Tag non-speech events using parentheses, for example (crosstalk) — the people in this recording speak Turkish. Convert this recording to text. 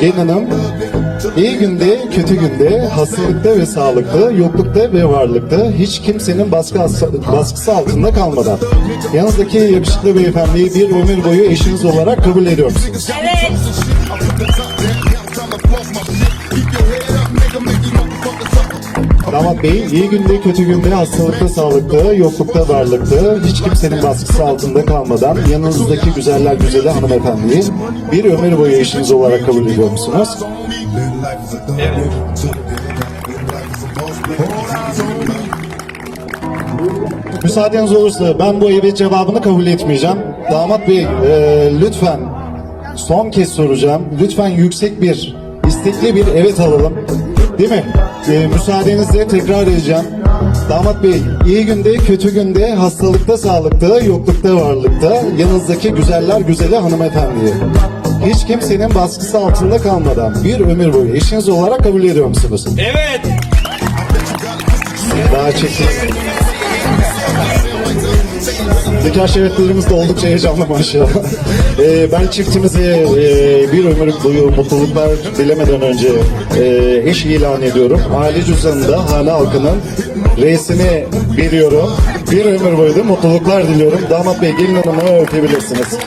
Gelin hanım, iyi günde, kötü günde, hastalıkta ve sağlıkta, yoklukta ve varlıkta hiç kimsenin baskı, baskısı altında kalmadan yanınızdaki yakışıklı beyefendiyi bir ömür boyu eşiniz olarak kabul ediyor? Evet. Damat Bey, iyi günde, kötü günde, hastalıkta, sağlıkta, yoklukta, varlıkta, hiç kimsenin baskısı altında kalmadan yanınızdaki güzeller güzeli hanımefendiyi bir ömür boyu eşiniz olarak kabul ediyor musunuz? Müsaadeniz olursa ben bu evet cevabını kabul etmeyeceğim. Damat Bey, e, lütfen son kez soracağım. Lütfen yüksek bir, istekli bir evet alalım. Değil mi? E, müsaadenizle tekrar edeceğim. Damat Bey, iyi günde, kötü günde, hastalıkta, sağlıkta, yoklukta, varlıkta, yanınızdaki güzeller güzeli hanımefendiyi. Hiç kimsenin baskısı altında kalmadan bir ömür boyu eşiniz olarak kabul ediyor musunuz? Evet. Daha çekin. Nikah şeritlerimiz de oldukça heyecanlı maşallah. (laughs) Ee, ben çiftimize e, bir ömür boyu mutluluklar dilemeden önce e, eş ilan ediyorum. Aile cüzdanında hane halkının reisini veriyorum. Bir ömür boyu da mutluluklar diliyorum. Damat Bey gelin hanımı öpebilirsiniz.